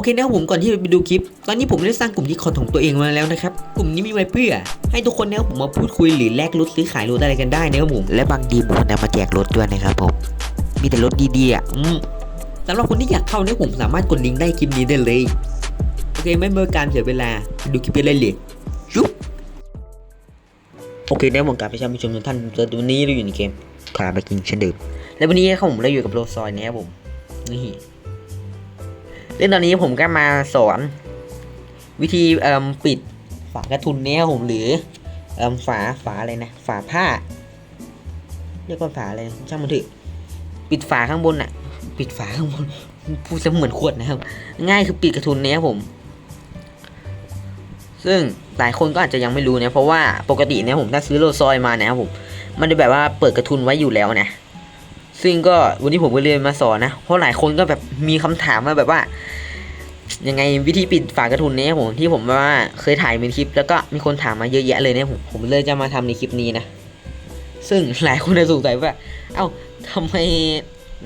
อเคนะครับผมก่อนที่จะไปดูคลิป ตอนนี้ผมได้สร้างกลุ่มที่คอนของตัวเองมาแล้วนะครับ กลุ่มนี้มีไว้เพื่อ ให้ทุกคนนะครับผมมาพูดคุยหรือแลกรถซื้อขายรถอะไรกันได้นะครับผม และบางทีผมนำมาแจกรถด้วยนะครับผม มีแต่รถดีๆอะสำหรับคนที่อยากเข้าเนี่ยผมสามารถกดลิงก์ได้คลิปนี้ได้เลย โอเคไม่เมื่อการเสียเวลาดูคลิปกันเลยเลยยุบโอเคนะผมกลับไปชมผู้ชมทุกท่านเจอวันนี้เราอยู่ในเกมคาราบากินเช่นเดิมและวันนี้ครับผมเราอยู่กับโรซอยนะครับผมนี่ เรื่งตอนนี้ผมก็มาสอน วิธีปิดฝากระทุนเนี้ยผมหรือฝาฝาอะไรนะฝาผ้า เรียกว่าฝาอะไรช่างมันเถอะปิดฝาข้างบนน่ะปิดฝาข้างบนพูดเสมือนขวดนะครับ ง่ายคือปิดกระทุนเนี้ยผม ซึ่งหลายคนก็อาจจะยังไม่รู้นะเพราะว่าปกติเนี่ยผมถ้าซื้อโรซอยมาเนี่ยครับผมมันจะแบบว่าเปิดกระทุนไว้อยู่แล้วนะ ซึ่งก็วันนี้ผมก็เรียนมาสอนนะ เพราะหลายคนก็แบบมีคำถามมาแบบว่ายังไงวิธีปิดฝากระทุนเนี้ผมที่ผมว่าเคยถ่ายเป็นคลิป แล้วก็มีคนถามมาเยอะแยะเลยเนี่ยผมผมเลยจะมาทำในคลิปนี้นะ ซึ่งหลายคนจะสงสัยว่า เอ้าทำไม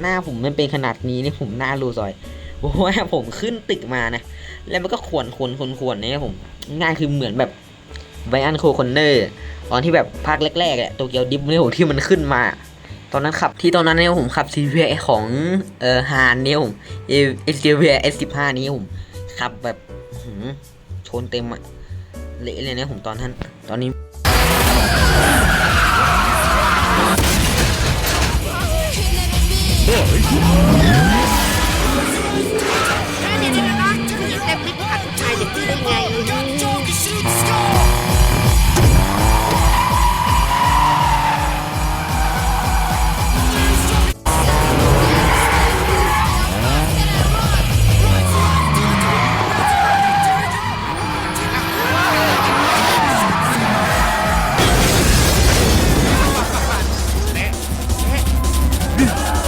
หน้าผมมันเป็นขนาดนี้เนี่ยผมหน้ารูซอยเพราะว่าผมขึ้นตึกมานะ แล้วมันก็ขวนขวนขวนขวนเนี่ยผมง่ายคือเหมือนแบบไบอันโคคอนเนอร์ตอนที่แบบภาคแรกๆอะโตเกียวดิฟเนี่ยผมที่มันขึ้นมา ตอนนั้นขับที่ตอนนั้นเนี่ยผมขับ CVA ของเอ่อฮานเนี่ยผมเอ CVA S15 นี้ผมขับแบบหืมชนเต็มอะเละเลยเนี่ยผมตอนนั้นตอนนี้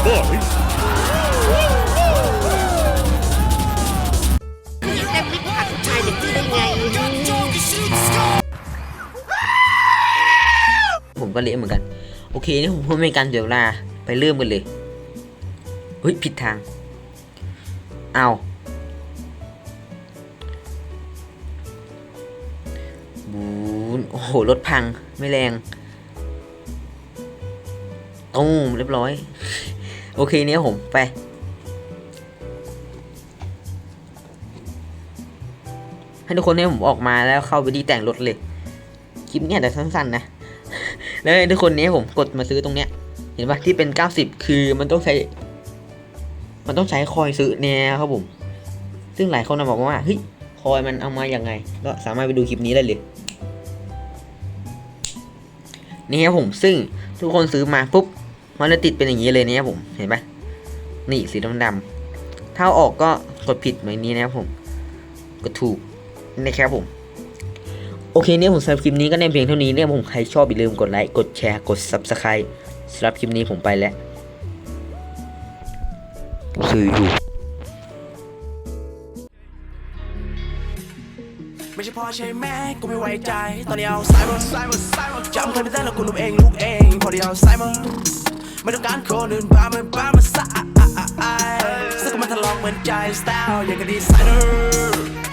เห็นแต่คลิปขัดผู้ชายเด็กที่ได้ไง ผมก็เละเหมือนกัน โอเคนี่ผมพื่อไม่การเสียเวลาไปเริ่มกันเลย เฮ้ย ผิดทาง เอาบูนโอ้โห รถพัง ไม่แรงโอ้มเรียบร้อย โอเคเนี่ยผมไป ให้ทุกคนเนี่ยผมออกมาแล้วเข้าไปที่แต่งรถเลย คลิปเนี่ยแต่สั้นๆนะ แล้วให้ทุกคนเนี้ผมกดมาซื้อตรงเนี้ย เห็นปะที่เป็น 90 คือมันต้องใช้ มันต้องใช้คอยซื้อเนี่ยครับผม ซึ่งหลายคนบอกว่าเฮ้ยคอยมันเอามาอย่างไง ก็สามารถไปดูคลิปนี้ได้เลยนี่ครับผมซึ่งทุกคนซื้อมาปุ๊บ มันจะติดเป็นอย่างนี้เลยเนี่ยครับผมเห็นปะนี่สีดำๆถ้าออกก็กดผิดเหมือนนี้นะครับผมกดถูกนะครับผมโอเคเนี่ยผมสำหรับคลิปนี้ก็ในเพียงเท่านี้เนี่ยผมใครชอบอย่าลืมกดไลค์กดแชร์กด subscribe สำหรับคลิปนี้ผมไปแล้วซื้ออยู่ไม่ใช่พ่อใช่แม่กูไม่ไว้ใจ ตอนนี้เอาไซเบอร์จำเคยไม่ได้แล้วกูลุกเองลุกเองพอดีเอาไซเบอร์ ไม่ต้องการคนอื่นบ้ามันบ้ามันสะสักมันทะลองเหมือนใจสไตล์อย่างกับดีไซเนอร์